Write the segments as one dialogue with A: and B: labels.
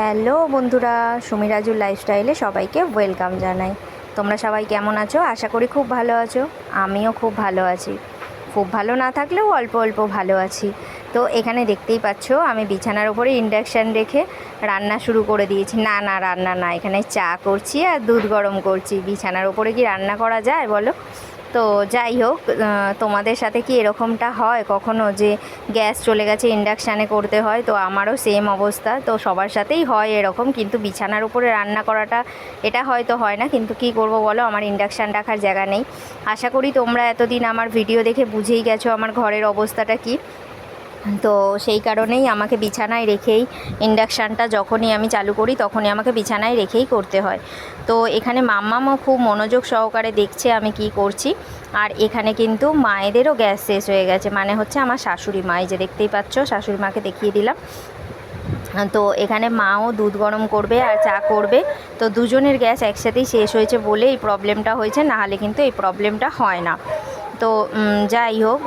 A: Hello বন্ধুরা, সুমিরাজুর লাইফস্টাইলে সবাইকে ওয়েলকাম জানাই। তোমরা সবাই কেমন আছো? আশা করি খুব ভালো আছো। আমিও খুব ভালো আছি। খুব ভালো না থাকলেও অল্প অল্প ভালো আছি। তো এখানে দেখতেই পাচ্ছ, আমি বিছানার ওপরে ইন্ডাকশান রেখে রান্না শুরু করে দিয়েছি। না না, রান্না না, এখানে চা করছি আর দুধ গরম করছি। বিছানার ওপরে কি রান্না করা যায় বলো? তো যাই হোক তোমাদের সাথে কি এরকমটা হয় কখনো যে গ্যাস চলে গেছে ইন্ডাকশানে করতে হয়? তো আমারও সেম অবস্থা। তো সবার সাথেই হয় এরকম, কিন্তু বিছানার উপরে রান্না করাটা, এটা হয়তো হয় না, কিন্তু কি করব বলো? আমার ইন্ডাকশান রাখার জায়গা নেই। আশা করি তোমরা এতদিন আমার ভিডিও দেখে বুঝেই গেছো আমার ঘরের অবস্থাটা কি। তো সেই কারণেই আমাকে বিছানায় রেখেই ইন্ডাকশানটা যখনই আমি চালু করি তখনই আমাকে বিছানায় রেখেই করতে হয়। তো এখানে মাম্মামও খুব মনোযোগ সহকারে দেখছে আমি কি করছি। আর এখানে কিন্তু মায়েদেরও গ্যাস শেষ হয়ে গেছে। মানে হচ্ছে আমার শাশুড়ি মা, এই যে দেখতেই পাচ্ছ, শাশুড়ি মাকে দেখিয়ে দিলাম। তো এখানে মাও দুধ গরম করবে আর চা করবে। তো দুজনের গ্যাস একসাথেই শেষ হয়েছে বলে এই প্রবলেমটা হয়েছে। নাহলে কিন্তু এই প্রবলেমটা হয় না। তো যাই হোক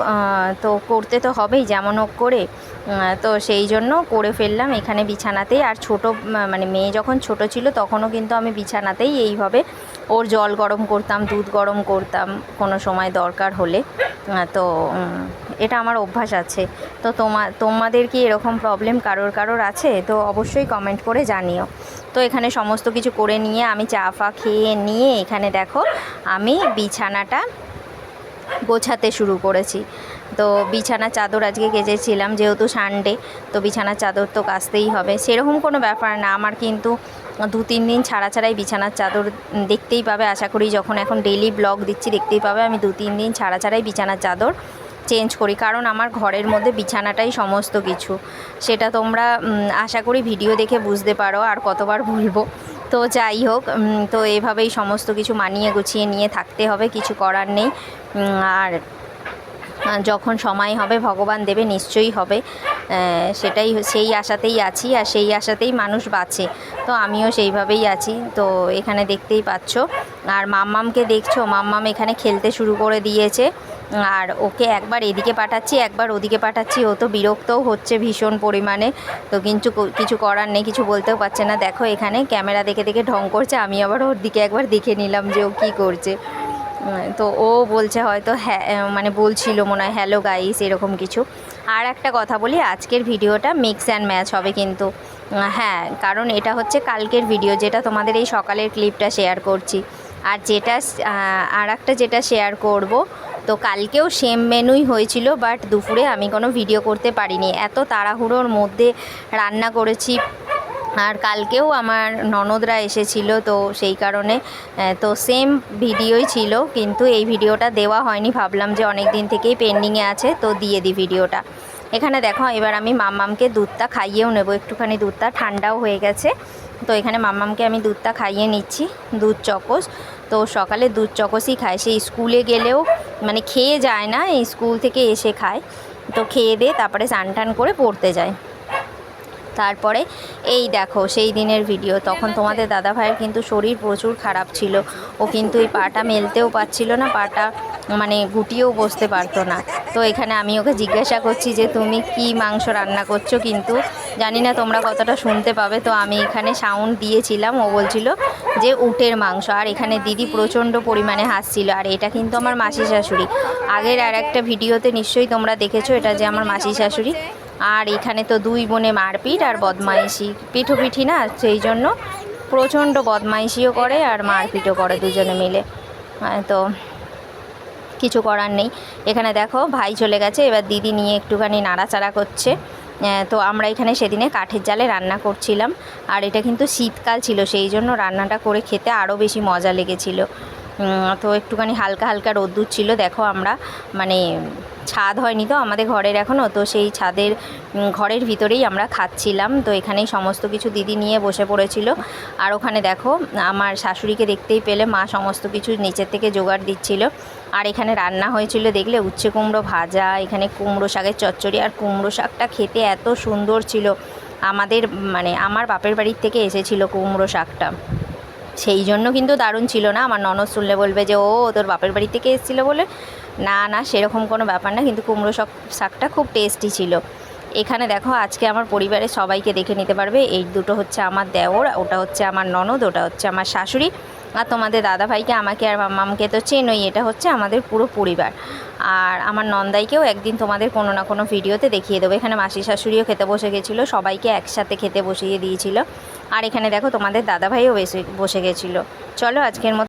A: তো করতে তো হবেই যেমন হোক করে। তো সেই জন্য করে ফেললাম এখানে বিছানাতেই। আর ছোট মানে মেয়ে যখন ছোট ছিল তখনও কিন্তু আমি বিছানাতেই এইভাবে ওর জল গরম করতাম, দুধ গরম করতাম কোনো সময় দরকার হলে। তো এটা আমার অভ্যাস আছে। তো তোমা, তোমাদের কি এরকম প্রবলেম কারোর কারোর আছে? তো অবশ্যই কমেন্ট করে জানিও। তো এখানে সমস্ত কিছু করে নিয়ে আমি চা ফা খেয়ে নিয়ে এখানে দেখো, আমি বিছানাটা গোছাতে শুরু করেছি। তো বিছানা চাদর আজকে কেচেছিলাম যেহেতু সানডে তো বিছানার চাদর তো কাচতেই হবে। সেরকম কোনো ব্যাপার না, আমার কিন্তু দু, তিন দিন ছাড়া ছাড়াই বিছানার চাদর দেখতেই পাবে। আশা করি যখন এখন ডেলি ব্লগ দিচ্ছি, দেখতেই পাবে। আমি দু, তিন দিন ছাড়া ছাড়াই বিছানার চাদর চেঞ্জ করি, কারণ আমার ঘরের মধ্যে বিছানাটাই সমস্ত কিছু। সেটা তোমরা আশা করি ভিডিও দেখে বুঝতে পারো, আর কতবার বলব। তো যাই হোক তো এভাবেই সমস্ত কিছু মানিয়ে গুছিয়ে নিয়ে থাকতে হবে, কিছু করার নেই। আর যখন সময় হবে, ভগবান দেবে, নিশ্চয়ই হবে। সেটাই, সেই আশাতেই আছি, আর সেই আশাতেই মানুষ বাঁচে। তো আমিও সেইভাবেই আছি। তো এখানে দেখতেই পাচ্ছ, আর মাম্মামকে দেখছ? মাম্মাম এখানে খেলতে শুরু করে দিয়েছে। আর ওকে একবার এদিকে পাঠাচ্ছি, একবার ওদিকে পাঠাচ্ছি। ও তো বিরক্তও হচ্ছে ভীষণ পরিমাণে। তো কিন্তু কিছু করার নেই, কিছু বলতেও পারছে না। দেখো এখানে ক্যামেরা দেখে দেখে ঢং করছে, আমি আবার ওর দিকে একবার দেখে নিলাম যে ও কী করছে। তো ও বলছে হয়তো হ্যাঁ মানে বলছিল মনে হয়, হ্যালো গাইস, এরকম কিছু। আর একটা কথা বলি, আজকের ভিডিওটা মিক্স অ্যান্ড ম্যাচ হবে কিন্তু। হ্যাঁ কারণ এটা হচ্ছে কালকের ভিডিও, যেটা তোমাদের এই সকালের ক্লিপটা শেয়ার করছি। আর যেটা আর একটা যেটা শেয়ার করব তো কালকেও সেম মেনুই হয়েছিল বাট দুপুরে আমি কোনো ভিডিও করতে পারিনি। এত তাড়াহুড়োর মধ্যে রান্না করেছি। আর কালকেও আমার ননদরা এসেছিল, তো সেই কারণে তো সেম ভিডিওই ছিল, কিন্তু এই ভিডিওটা দেওয়া হয়নি। ভাবলাম যে অনেক দিন থেকেই পেন্ডিংয়ে আছে, তো দিয়ে দিই ভিডিওটা এখানে দেখো, এবার আমি মাম্মামকে দুধটা খাইয়েও নেব। একটুখানি দুধটা, ঠান্ডাও হয়ে গেছে। তো এখানে মাম্মামকে আমি দুধটা খাইয়ে নিচ্ছি, দুধ চকোস। তো সকালে দুধ চকোসই খায়। সে স্কুলে গেলেও মানে খেয়ে যায় না স্কুল থেকে এসে খায়। তো খেয়ে দিয়ে তারপরে স্নান টান করে পড়তে যায়। তারপরে এই দেখো, সেই দিনের ভিডিও তখন তোমাদের দাদা ভাইয়ের কিন্তু শরীর প্রচুর খারাপ ছিল। ও কিন্তু এই পাটা মেলতেও পারছিল না, পাটা মানে গুটিয়েও বসতে পারতো না। তো এখানে আমি ওকে জিজ্ঞাসা করছি যে, তুমি কি মাংস রান্না করছ? কিন্তু জানি না তোমরা কতটা শুনতে পাবে, তো আমি এখানে সাউন্ড দিয়েছিলাম। ও বলছিল যে উটের মাংস। আর এখানে দিদি প্রচণ্ড পরিমাণে হাসছিল। আর এটা কিন্তু আমার মাসি শাশুড়ি। আগের আর একটা ভিডিওতে নিশ্চয়ই তোমরা দেখেছ, এটা যে আমার মাসি শাশুড়ি। আর এখানে তো দুই বোনে মারপিট আর বদমাইশি। পিঠোপিঠি না, সেই জন্য প্রচণ্ড বদমাইশিও করে আর মারপিটও করে দুজনে মিলে। তো কিছু করার নেই। এখানে দেখো, ভাই চলে গেছে। এবার দিদি নিয়ে একটুখানি নাড়াচাড়া করছে। তো আমরা এখানে সেদিনে কাঠের জালে রান্না করছিলাম। আর এটা কিন্তু শীতকাল ছিল, সেই জন্য রান্নাটা করে খেতে আরও বেশি মজা লেগেছিল। তো একটুখানি হালকা হালকা রোদ্দুর ছিল, দেখো আমরা মানে ছাদ হয়নি তো আমাদের ঘরের এখনও, তো সেই ছাদের ঘরের ভিতরেই আমরা খাচ্ছিলাম। তো এখানেই সমস্ত কিছু দিদি নিয়ে বসে পড়েছিল। আর ওখানে দেখো, আমার শাশুড়িকে দেখতেই পেলে, মা সমস্ত কিছু নিচের থেকে জোগাড় দিচ্ছিল। আর এখানে রান্না হয়েছিল দেখলে উচ্ছে কুমড়ো ভাজা, এখানে কুমড়ো শাকের চচ্চড়ি আর কুমড়ো শাকটা খেতে এত সুন্দর ছিল। আমাদের মানে আমার বাপের বাড়ির থেকে এসেছিল কুমড়ো শাকটা। সেই জন্য কিন্তু দারুণ ছিল না? আমার ননদ শুনলে বলবে যে, ও, তোর বাপের বাড়ি থেকে এসেছিল বলে? না না, সেরকম কোনো ব্যাপার না, কিন্তু কুমড়ো শাক শাকটা খুব টেস্টি ছিল। এখানে দেখো, আজকে আমার পরিবারের সবাইকে দেখে নিতে পারবে। এই দুটো হচ্ছে আমার দেওর, ওটা হচ্ছে আমার ননদ, ওটা হচ্ছে আমার শাশুড়ি। আর তোমাদের দাদাভাইকে, আমাকে আর মামাকে তো চেনই, এটা হচ্ছে আমাদের পুরো পরিবার। আর আমার নন্দাইকেও একদিন তোমাদের কোনো না কোনো ভিডিওতে দেখিয়ে দেবো। এখানে মাসি শাশুড়িও খেতে বসে গেছিল, সবাইকে একসাথে খেতে বসিয়ে দিয়েছিল। আর এখানে দেখো তোমাদের দাদাভাইও বসে গেছিল। চলো আজকের